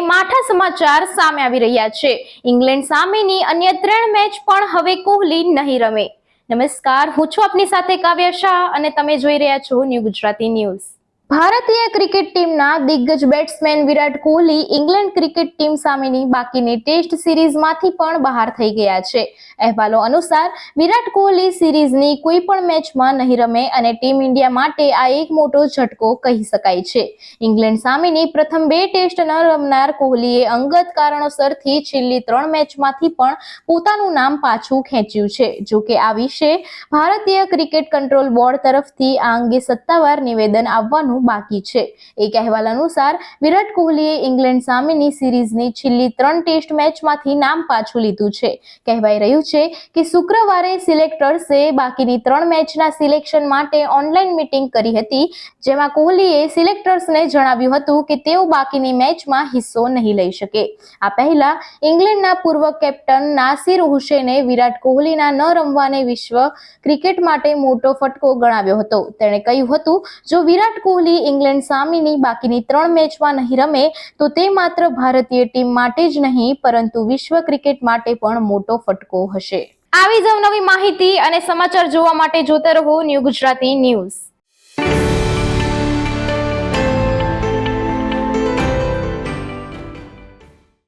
માઠા સમાચાર સામે આવી રહ્યા છે. ઇંગ્લેન્ડ સામેની અન્ય ત્રણ મેચ પણ હવે કોહલી નહીં રમે. નમસ્કાર, હું છું આપની સાથે કાવ્ય શાહ અને તમે જોઈ રહ્યા છો ન્યૂ ગુજરાતી ન્યૂઝ. ભારતીય ક્રિકેટ ટીમના દિગ્ગજ batsman Virat Kohli England cricket team સામેની બાકીની ટેસ્ટ સિરીઝમાંથી પણ બહાર થઈ ગયા છે. અહેવાલો અનુસાર, વિરાટ કોહલી સિરીઝની કોઈ પણ મેચમાં નહીં રમે અને ટીમ ઇન્ડિયા માટે આ એક મોટો ઝટકો કહી શકાય છે. ઇંગ્લેન્ડ સામેની પ્રથમ બે ટેસ્ટ ન રમનાર કોહલીએ અંગત કારણોસરથી છેલ્લી ત્રણ મેચમાંથી પણ પોતાનું નામ પાછું ખેંચ્યું છે. જો કે આ વિશે ભારતીય ક્રિકેટ કંટ્રોલ બોર્ડ તરફથી આ અંગે સત્તાવાર નિવેદન આવવાનું બાકી છે. એક અહેવાલ અનુસાર વિરાટ કોહલીએ ઇંગ્લેન્ડ સામેની સિરીઝની છેલ્લી ત્રણ ટેસ્ટ મેચમાંથી નામ પાછું લીધું છે. કહેવાય રહ્યું છે કે શુક્રવારે સિલેક્ટર્સે બાકીની ત્રણ મેચના સિલેક્શન માટે ઓનલાઈન મીટિંગ કરી હતી, જેમાં કોહલીએ સિલેક્ટર્સને જણાવ્યું હતું કે તેઓ બાકીની મેચમાં હિસ્સો નહીં લઈ શકે. આ પહેલા ઇંગ્લેન્ડના પૂર્વ કેપ્ટન નાસિર હુસેને વિરાટ કોહલીના ન રમવાને વિશ્વ ક્રિકેટ માટે મોટો ફટકો ગણાવ્યો હતો. તેણે કહ્યું હતું, જો વિરાટ કોહલી ઇંગ્લેન્ડ સામેની બાકીની ત્રણ મેચમાં નહીં રમે, તો તે માત્ર ભારતીય ટીમ માટે જ નહીં, પરંતુ વિશ્વ ક્રિકેટ માટે પણ મોટો ફટકો હશે. આવી જ નવી માહિતી અને સમાચાર જોવા માટે જોતા રહો ન્યૂ ગુજરાતી ન્યૂઝ.